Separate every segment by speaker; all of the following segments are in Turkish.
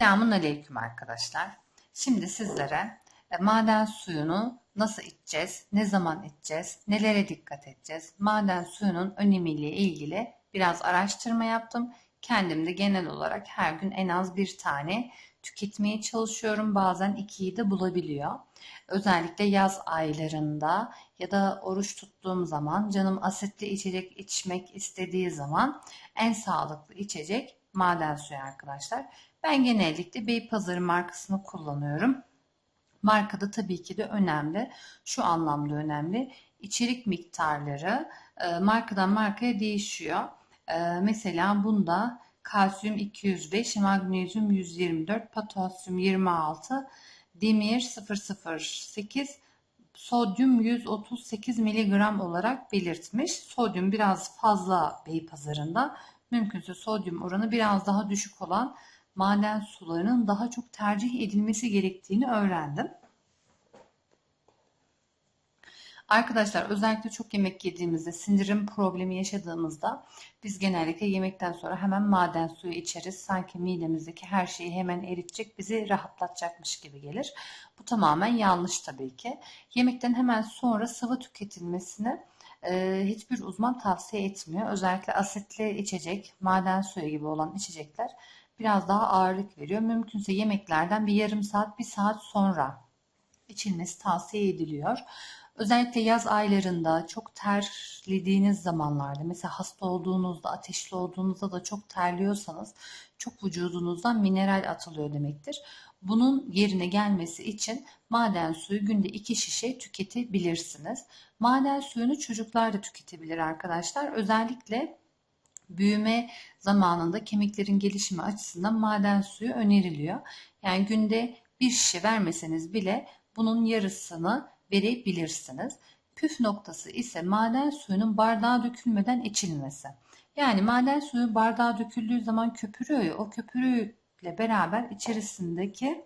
Speaker 1: Selamun Aleyküm arkadaşlar. Şimdi sizlere e, maden suyunu nasıl içeceğiz, ne zaman içeceğiz, nelere dikkat edeceğiz, maden suyunun önemiyle ilgili biraz araştırma yaptım. Kendim de genel olarak her gün en az bir tane tüketmeye çalışıyorum. Bazen ikiyi de bulabiliyor. Özellikle yaz aylarında ya da oruç tuttuğum zaman canım asitli içecek içmek istediği zaman en sağlıklı içecek maden suyu arkadaşlar. Ben genellikle Beypazarı markasını kullanıyorum. Markada tabii ki de önemli. Şu anlamda önemli. İçerik miktarları e, markadan markaya değişiyor. E, mesela bunda kalsiyum 205, magnezyum 124, potasyum 26, demir 008, sodyum 138 mg olarak belirtmiş. Sodyum biraz fazla Beypazarı'nda. Mümkünse sodyum oranı biraz daha düşük olan maden sularının daha çok tercih edilmesi gerektiğini öğrendim. Arkadaşlar özellikle çok yemek yediğimizde, sindirim problemi yaşadığımızda biz genellikle yemekten sonra hemen maden suyu içeriz. Sanki midemizdeki her şeyi hemen eritecek, bizi rahatlatacakmış gibi gelir. Bu tamamen yanlış tabii ki. Yemekten hemen sonra sıvı tüketilmesini e, hiçbir uzman tavsiye etmiyor. Özellikle asitli içecek, maden suyu gibi olan içecekler biraz daha ağırlık veriyor. Mümkünse yemeklerden bir yarım saat, bir saat sonra içilmesi tavsiye ediliyor. Özellikle yaz aylarında çok terlediğiniz zamanlarda mesela hasta olduğunuzda, ateşli olduğunuzda da çok terliyorsanız çok vücudunuzdan mineral atılıyor demektir. Bunun yerine gelmesi için maden suyu günde 2 şişe tüketebilirsiniz. Maden suyunu çocuklar da tüketebilir arkadaşlar. Özellikle büyüme zamanında kemiklerin gelişimi açısından maden suyu öneriliyor. Yani günde bir şişe vermeseniz bile bunun yarısını verebilirsiniz. Püf noktası ise maden suyunun bardağa dökülmeden içilmesi. Yani maden suyu bardağa döküldüğü zaman köpürüyor ya o köpürüyle beraber içerisindeki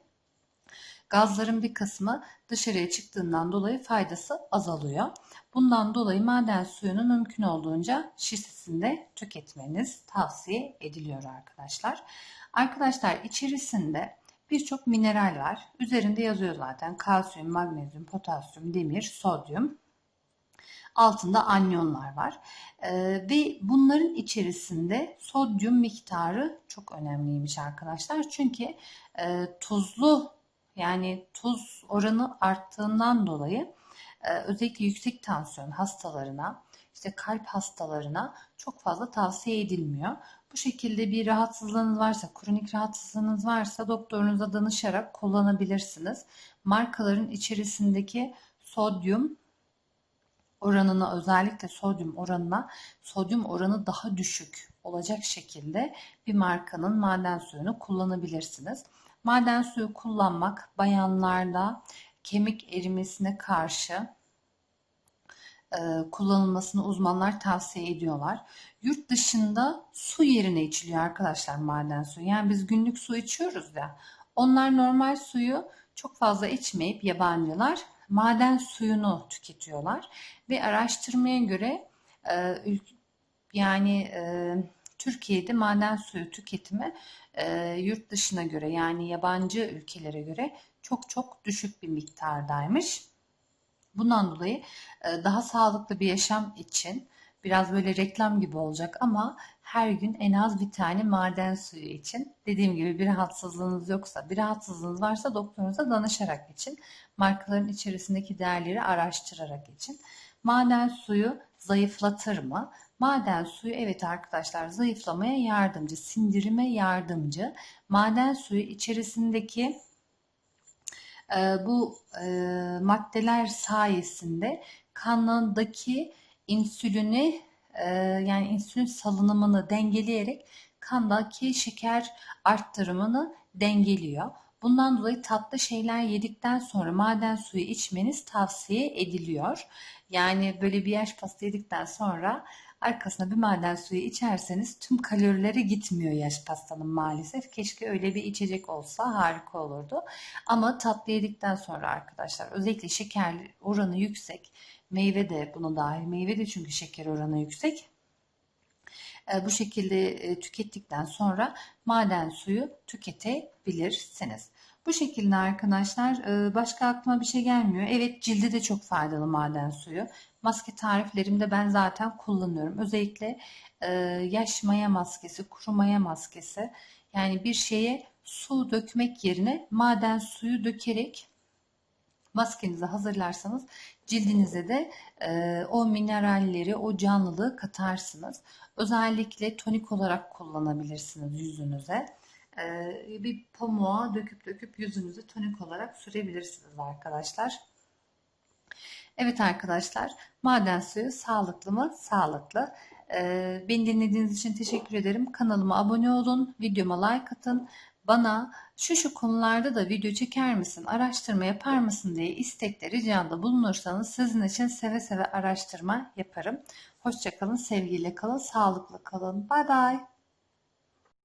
Speaker 1: gazların bir kısmı dışarıya çıktığından dolayı faydası azalıyor. Bundan dolayı maden suyunu mümkün olduğunca şişesinde tüketmeniz tavsiye ediliyor arkadaşlar. Arkadaşlar içerisinde birçok mineral var. Üzerinde yazıyor zaten kalsiyum, magnezyum, potasyum, demir, sodyum. Altında anyonlar var. Ee, ve bunların içerisinde sodyum miktarı çok önemliymiş arkadaşlar. Çünkü e, tuzlu yani tuz oranı arttığından dolayı e, özellikle yüksek tansiyon hastalarına, işte kalp hastalarına çok fazla tavsiye edilmiyor. Bu şekilde bir rahatsızlığınız varsa, kronik rahatsızlığınız varsa doktorunuza danışarak kullanabilirsiniz. Markaların içerisindeki sodyum oranına özellikle sodyum oranına sodyum oranı daha düşük olacak şekilde bir markanın maden suyunu kullanabilirsiniz. Maden suyu kullanmak bayanlarda kemik erimesine karşı e, kullanılmasını uzmanlar tavsiye ediyorlar. Yurt dışında su yerine içiliyor arkadaşlar maden suyu. Yani biz günlük su içiyoruz ya. Onlar normal suyu çok fazla içmeyip yabancılar maden suyunu tüketiyorlar ve araştırmaya göre e, yani e, Türkiye'de maden suyu tüketimi e, yurt dışına göre yani yabancı ülkelere göre çok çok düşük bir miktardaymış. Bundan dolayı e, daha sağlıklı bir yaşam için biraz böyle reklam gibi olacak ama her gün en az bir tane maden suyu için. Dediğim gibi bir rahatsızlığınız yoksa bir rahatsızlığınız varsa doktorunuza danışarak için markaların içerisindeki değerleri araştırarak için maden suyu zayıflatır mı? Maden suyu evet arkadaşlar zayıflamaya yardımcı, sindirime yardımcı. Maden suyu içerisindeki e, bu e, maddeler sayesinde kanındaki insülini e, yani insülin salınımını dengeleyerek kandaki şeker arttırımını dengeliyor. Bundan dolayı tatlı şeyler yedikten sonra maden suyu içmeniz tavsiye ediliyor. Yani böyle bir yaş pasta yedikten sonra arkasına bir maden suyu içerseniz tüm kalorileri gitmiyor yaş pastanın maalesef. Keşke öyle bir içecek olsa harika olurdu. Ama tatlı yedikten sonra arkadaşlar özellikle şeker oranı yüksek. Meyve de buna dahil. Meyve de çünkü şeker oranı yüksek. E, bu şekilde e, tükettikten sonra maden suyu tüketebilirsiniz. Bu şekilde arkadaşlar e, başka aklıma bir şey gelmiyor. Evet cilde de çok faydalı maden suyu. Maske tariflerimde ben zaten kullanıyorum. Özellikle e, yaş maya maskesi, kuru maya maskesi. Yani bir şeye su dökmek yerine maden suyu dökerek maskenizi hazırlarsanız cildinize de e, o mineralleri, o canlılığı katarsınız. Özellikle tonik olarak kullanabilirsiniz yüzünüze. E, bir pamuğa döküp döküp yüzünüze tonik olarak sürebilirsiniz arkadaşlar. Evet arkadaşlar, maden suyu sağlıklı mı? Sağlıklı. Ee, beni dinlediğiniz için teşekkür ederim. Kanalıma abone olun, videoma like atın. Bana şu şu konularda da video çeker misin, araştırma yapar mısın diye istekte ricada bulunursanız sizin için seve seve araştırma yaparım. Hoşçakalın, sevgiyle kalın, sağlıklı kalın. Bay bay.